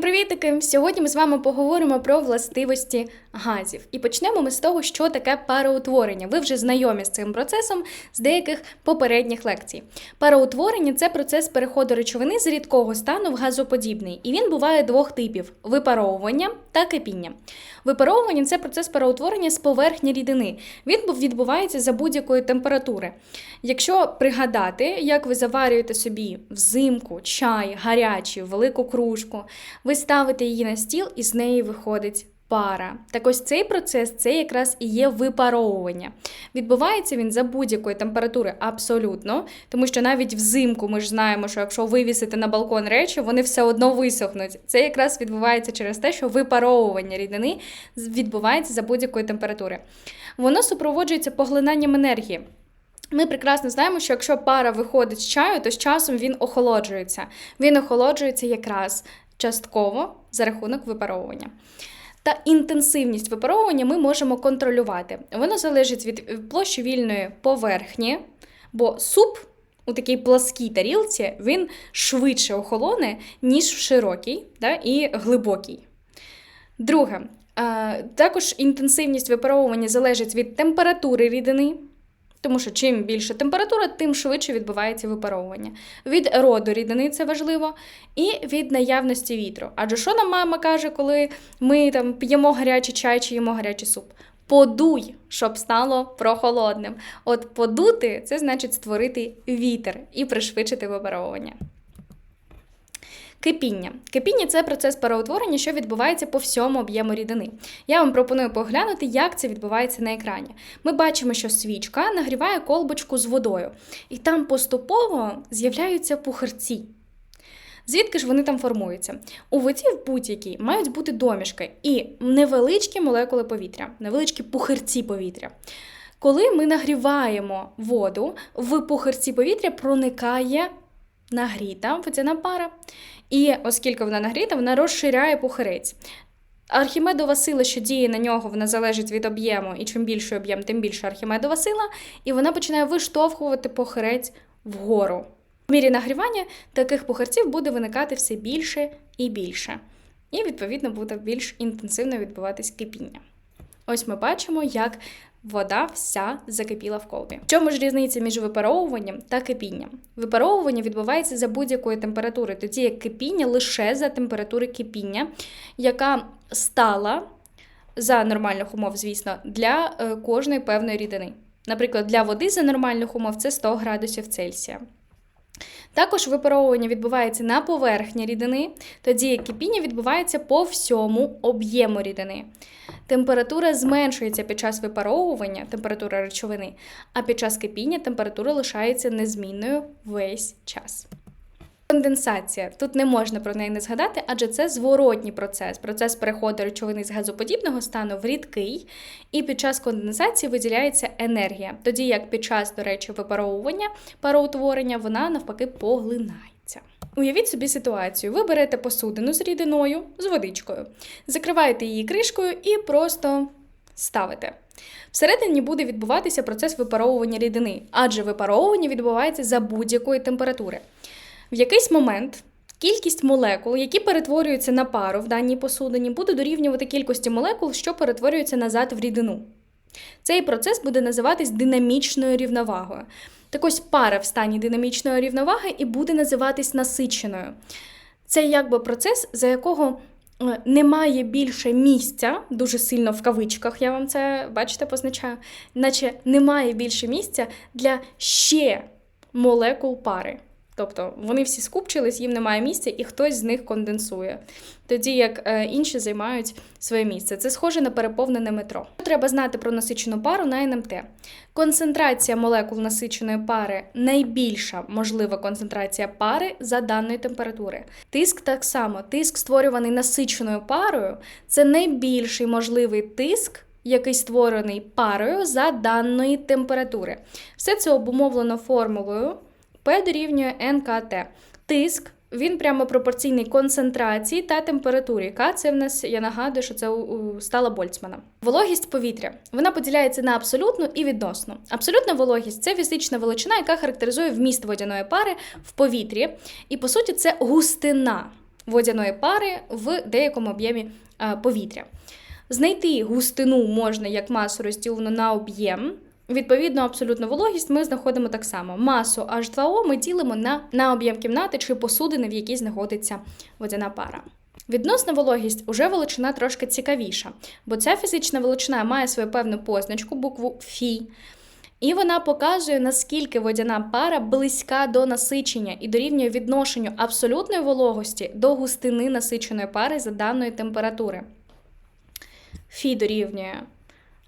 Привітики! Сьогодні ми з вами поговоримо про властивості газів. І почнемо ми з того, що таке пароутворення. Ви вже знайомі з цим процесом з деяких попередніх лекцій. Пароутворення це процес переходу речовини з рідкого стану в газоподібний, і він буває двох типів: випаровування та кипіння. Випаровування це процес пароутворення з поверхні рідини. Він відбувається за будь-якої температури. Якщо пригадати, як ви заварюєте собі взимку чай гарячий, велику кружку, ви ставите її на стіл і з неї виходить пара. Так ось цей процес це якраз і є випаровування. Відбувається він за будь-якої температури абсолютно, тому що навіть взимку ми ж знаємо, що якщо вивісити на балкон речі, вони все одно висохнуть. Це якраз відбувається через те, що випаровування рідини відбувається за будь-якої температури. Воно супроводжується поглинанням енергії. Ми прекрасно знаємо, що якщо пара виходить з чаю, то з часом він охолоджується. Він охолоджується якраз частково за рахунок випаровування. Та інтенсивність випаровування ми можемо контролювати. Воно залежить від площі вільної поверхні, бо суп у такій пласкій тарілці він швидше охолоне, ніж в широкій да, і глибокій. Друге, також інтенсивність випаровування залежить від температури рідини. Тому що чим більша температура, тим швидше відбувається випаровування. Від роду рідини це важливо, і від наявності вітру. Адже що нам мама каже, коли ми там п'ємо гарячий чай чи їмо гарячий суп? Подуй, щоб стало прохолодним. От подути це значить створити вітер і пришвидшити випаровування. Кипіння. Кипіння це процес переутворення, що відбувається по всьому об'єму рідини. Я вам пропоную поглянути, як це відбувається на екрані. Ми бачимо, що свічка нагріває колбочку з водою, і там поступово з'являються пухарці. Звідки ж вони там формуються? У воді в будь-якій мають бути домішки і невеличкі молекули повітря, невеличкі пухирці повітря. Коли ми нагріваємо воду, в пухирці повітря проникає нагріта водяна пара. І оскільки вона нагріта, вона розширяє пухирець. Архімедова сила, що діє на нього, вона залежить від об'єму, і чим більший об'єм, тим більше архімедова сила, і вона починає виштовхувати похирець вгору. В мірі нагрівання таких пухарців буде виникати все більше і більше. І, відповідно, буде більш інтенсивно відбуватись кипіння. Ось ми бачимо, як вода вся закипіла в колбі. В чому ж різниця між випаровуванням та кипінням? Випаровування відбувається за будь-якої температури, тоді як кипіння лише за температури кипіння, яка стала за нормальних умов, звісно, для е, кожної певної рідини. Наприклад, для води за нормальних умов це 100 градусів Цельсія. Також випаровування відбувається на поверхні рідини, тоді як кипіння відбувається по всьому об'єму рідини. Температура зменшується під час випаровування, температура речовини, а під час кипіння температура лишається незмінною весь час. Конденсація. Тут не можна про неї не згадати, адже це зворотній процес, процес переходу речовини з газоподібного стану в рідкий, і під час конденсації виділяється енергія, тоді як під час, до речі, випаровування пароутворення вона навпаки поглинається. Уявіть собі ситуацію: ви берете посудину з рідиною, з водичкою, закриваєте її кришкою і просто ставите. Всередині буде відбуватися процес випаровування рідини, адже випаровування відбувається за будь-якої температури. В якийсь момент кількість молекул, які перетворюються на пару в даній посудині, буде дорівнювати кількості молекул, що перетворюються назад в рідину. Цей процес буде називатись динамічною рівновагою. Так ось пара в стані динамічної рівноваги і буде називатись насиченою. Це якби процес, за якого е, немає більше місця, дуже сильно в кавичках, я вам це, бачите, позначаю, наче немає більше місця для ще молекул пари. Тобто вони всі скупчились, їм немає місця, і хтось з них конденсує, тоді як е, інші займають своє місце. Це схоже на переповнене метро. Треба знати про насичену пару на НМТ. Концентрація молекул насиченої пари найбільша можлива концентрація пари за даної температури. Тиск так само, тиск, створюваний насиченою парою, це найбільший можливий тиск. Який створений парою за даної температури. Все це обумовлено формулою P дорівнює НКТ. Тиск. Він прямо пропорційний концентрації та температурі. К це в нас, я нагадую, що це стала Больцмана. Вологість повітря. Вона поділяється на абсолютну і відносну. Абсолютна вологість це фізична величина, яка характеризує вміст водяної пари в повітрі. І, по суті, це густина. водяної пари в деякому об'ємі е, повітря. Знайти густину можна як масу розділену на об'єм. Відповідно, абсолютну вологість ми знаходимо так само. Масу H2O ми ділимо на, на об'єм кімнати чи посудини, в якій знаходиться водяна пара. Відносна вологість уже величина трошки цікавіша, бо ця фізична величина має свою певну позначку, букву Фі. І вона показує, наскільки водяна пара близька до насичення і дорівнює відношенню абсолютної вологості до густини насиченої пари за даної температури. Фі дорівнює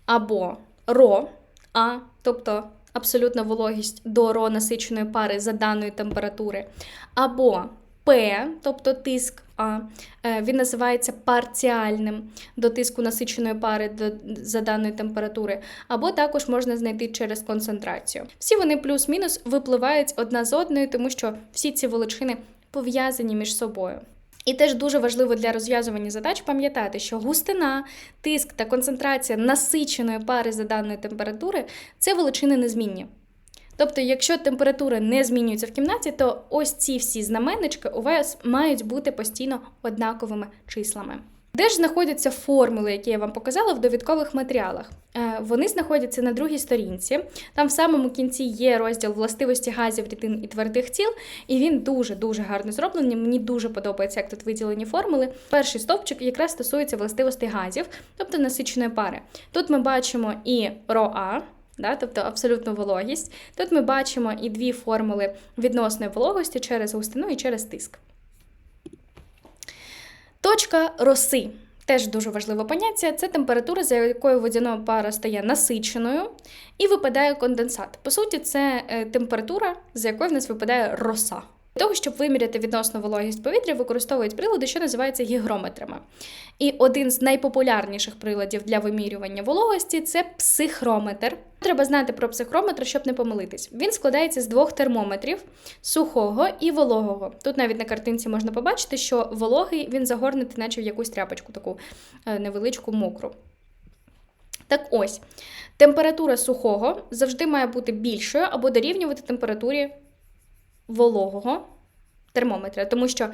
або ро, А, тобто абсолютна вологість до ро насиченої пари за даної температури, або П, тобто тиск А, е, він називається парціальним до тиску насиченої пари до, за даної температури, або також можна знайти через концентрацію. Всі вони плюс-мінус випливають одна з одної, тому що всі ці величини пов'язані між собою. І теж дуже важливо для розв'язування задач пам'ятати, що густина, тиск та концентрація насиченої пари за даної температури це величини незмінні. Тобто, якщо температура не змінюється в кімнаті, то ось ці всі знаменнички у вас мають бути постійно однаковими числами. Де ж знаходяться формули, які я вам показала в довідкових матеріалах? Е, вони знаходяться на другій сторінці. Там в самому кінці є розділ властивості газів, рідин і твердих тіл, і він дуже-дуже гарно зроблений. Мені дуже подобається, як тут виділені формули. Перший стовпчик якраз стосується властивостей газів, тобто насиченої пари. Тут ми бачимо і РОА, да, тобто абсолютну вологість. Тут ми бачимо і дві формули відносної вологості через густину і через тиск. Точка роси. Теж дуже важливе поняття. Це температура, за якою водяна пара стає насиченою і випадає конденсат. По суті, це е, температура, за якою в нас випадає роса. Для того, щоб виміряти відносну вологість повітря, використовують прилади, що називаються гігрометрами. І один з найпопулярніших приладів для вимірювання вологості це психрометр. Треба знати про психрометр, щоб не помилитись. Він складається з двох термометрів сухого і вологого. Тут навіть на картинці можна побачити, що вологий він загорнутий, наче в якусь тряпочку, таку е, невеличку мокру. Так ось, температура сухого завжди має бути більшою або дорівнювати температурі вологого термометра, тому що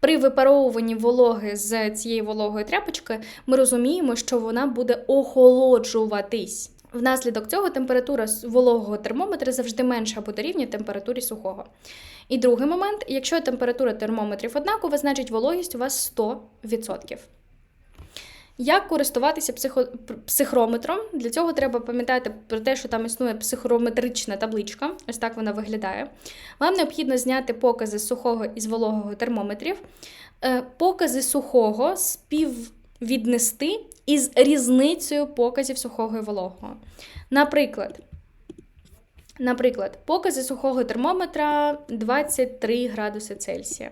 при випаровуванні вологи з цієї вологої тряпочки ми розуміємо, що вона буде охолоджуватись. Внаслідок цього температура вологого термометра завжди менша або дорівнює температурі сухого. І другий момент: якщо температура термометрів однакова, значить вологість у вас 100%. Як користуватися психо... психрометром? Для цього треба пам'ятати про те, що там існує психрометрична табличка, ось так вона виглядає. Вам необхідно зняти покази сухого і з вологого термометрів, е, покази сухого співвіднести із різницею показів сухого і вологого. Наприклад, наприклад, покази сухого термометра 23 градуси Цельсія.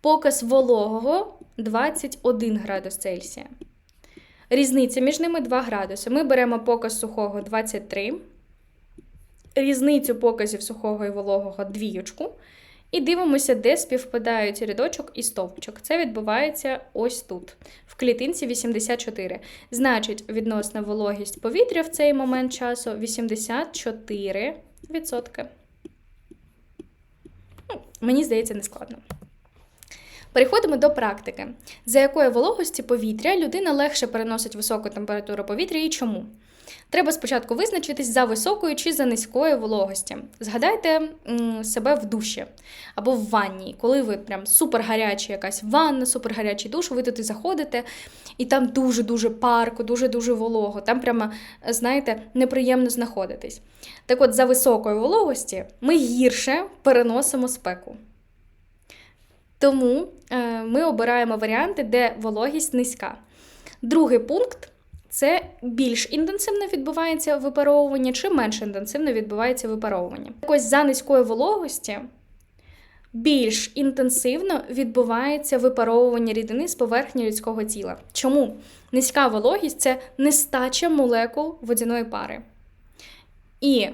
Показ вологого 21 градус Цельсія. Різниця між ними 2 градуси. Ми беремо показ сухого 23, різницю показів сухого і вологого двіючку. І дивимося, де співпадають рядочок і стовпчик. Це відбувається ось тут, в клітинці 84. Значить, відносна вологість повітря в цей момент часу 84%. Ну, Мені здається, не складно. Переходимо до практики, за якої вологості повітря людина легше переносить високу температуру повітря і чому. Треба спочатку визначитись за високою чи за низькою вологості. Згадайте себе в душі або в ванні, коли ви прям супергаряча якась ванна, супергарячий душ, ви туди заходите, і там дуже-дуже парко, дуже-дуже волого. Там прямо, знаєте, неприємно знаходитись. Так от, за високою вологості ми гірше переносимо спеку. Тому е, ми обираємо варіанти, де вологість низька. Другий пункт це більш інтенсивно відбувається випаровування чи менш інтенсивно відбувається випаровування. Так ось за низької вологості більш інтенсивно відбувається випаровування рідини з поверхні людського тіла. Чому? Низька вологість це нестача молекул водяної пари. І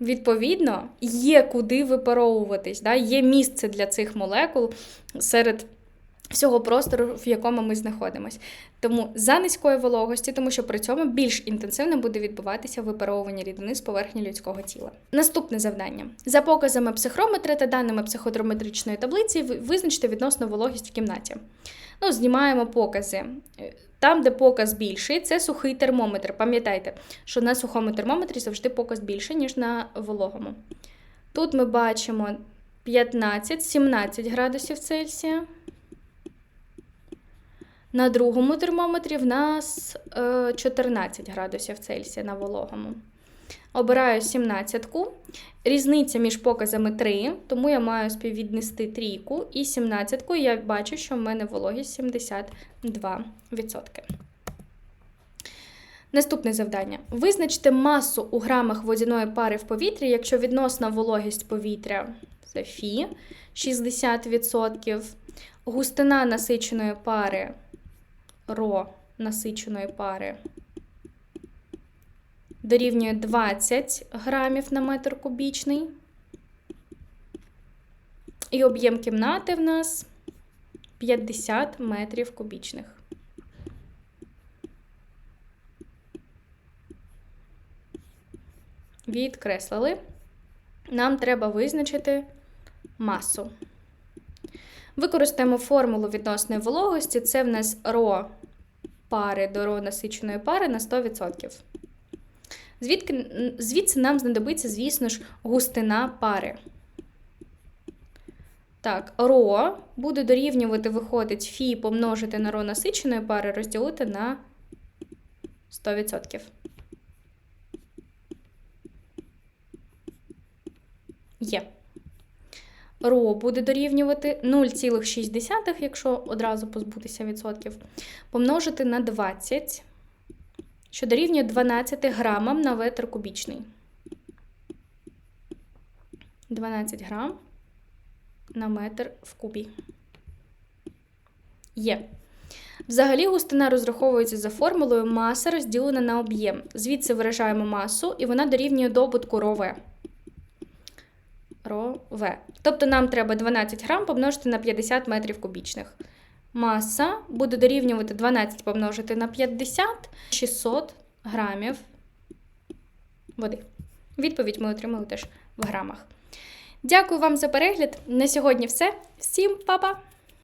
Відповідно, є куди випаровуватись, да? є місце для цих молекул серед всього простору, в якому ми знаходимося. Тому за низької вологості, тому що при цьому більш інтенсивно буде відбуватися випаровування рідини з поверхні людського тіла. Наступне завдання: за показами психрометра та даними психодрометричної таблиці, ви- визначте відносну вологість в кімнаті. Ну, знімаємо покази. Там, де показ більший, це сухий термометр. Пам'ятайте, що на сухому термометрі завжди показ більший, ніж на вологому. Тут ми бачимо 15-17 градусів Цельсія. На другому термометрі в нас е, 14 градусів Цельсія на вологому. Обираю 17-ку. Різниця між показами 3, тому я маю співвіднести трійку і 17-ку. і Я бачу, що в мене вологість 72%. Наступне завдання. Визначте масу у грамах водяної пари в повітрі, якщо відносна вологість повітря це Фі 60%, густина насиченої пари ро насиченої пари дорівнює 20 грамів на метр кубічний. І об'єм кімнати в нас 50 метрів кубічних. Відкреслили. Нам треба визначити масу. Використаємо формулу відносної вологості. Це в нас ро пари до ро насиченої пари на 100%. Звідки, звідси нам знадобиться, звісно ж, густина пари. Так, ро буде дорівнювати, виходить, фі помножити на ро насиченої пари, розділити на 100%. Є. ро буде дорівнювати 0,6, якщо одразу позбутися відсотків, помножити на 20, що дорівнює 12 грамам на метр кубічний. 12 грам на метр в кубі. Є. Взагалі густина розраховується за формулою маса розділена на об'єм. Звідси виражаємо масу, і вона дорівнює добутку РОВ. РОВ. Тобто нам треба 12 грам помножити на 50 метрів кубічних. Маса буде дорівнювати 12 помножити на 50 600 грамів води. Відповідь ми отримали теж в грамах. Дякую вам за перегляд. На сьогодні все. Всім па-па!